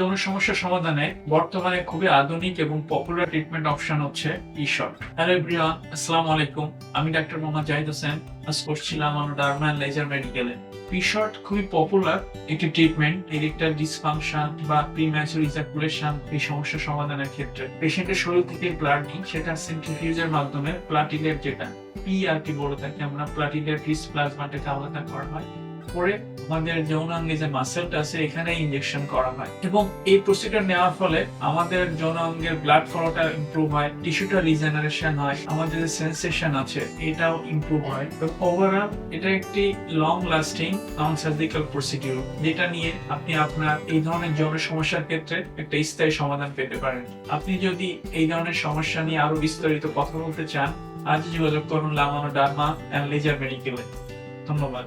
যৌন সমস্যা সমাধানে বর্তমানে খুবই আধুনিক এবং পপুলার ট্রিটমেন্ট অপশন হচ্ছে ইশট হ্যালো এভরিওয়ান আসসালামু আলাইকুম। আমি ডাক্তার মোহাম্মদ জাহিদ হোসেন। আজ করছিলাম আমার ডার্মা লেজার মেডিকেলে পিশট খুবই পপুলার একটি ট্রিটমেন্ট ইরেকটাইল ডিসফাংশন বা প্রিম্যাচুর ইজাকুলেশন এই সমস্যা সমাধানের ক্ষেত্রে। পেশেন্টের শরীর থেকে ব্লাড নিই, সেটা সেন্ট্রিফিউজের মাধ্যমে প্লাটিলেট যেটা পিআরটি বলে থাকি আমরা প্লাটিলেট রিস প্লাজমাটাকে আলাদা করা হয়। পরে আমাদের যৌনাঙ্গে যে মাসেলটা আছে, এখানে ইনজেকশন করা হয়। এবং এই প্রসিডিউর নেওয়ার ফলে আমাদের যৌনাঙ্গের ব্লাড ফ্লোটা ইমপ্রুভ হয় টিস্যুটা রিজেনারেশন হয়, আমাদের যে সেন্সেশন আছে, এটাও ইমপ্রুভ হয়। তো ওভারঅল এটা একটি long lasting non surgical procedure যেটা নিয়ে আপনি আপনার এই ধরনের যৌন সমস্যার ক্ষেত্রে একটা স্থায়ী সমাধান পেতে পারেন। আপনি যদি এই ধরনের সমস্যা নিয়ে আরও বিস্তারিত কথা বলতে চান আজ যোগাযোগ করুন লামানো ডার্মা অ্যান্ড লেজার মেডিকেলে। ধন্যবাদ।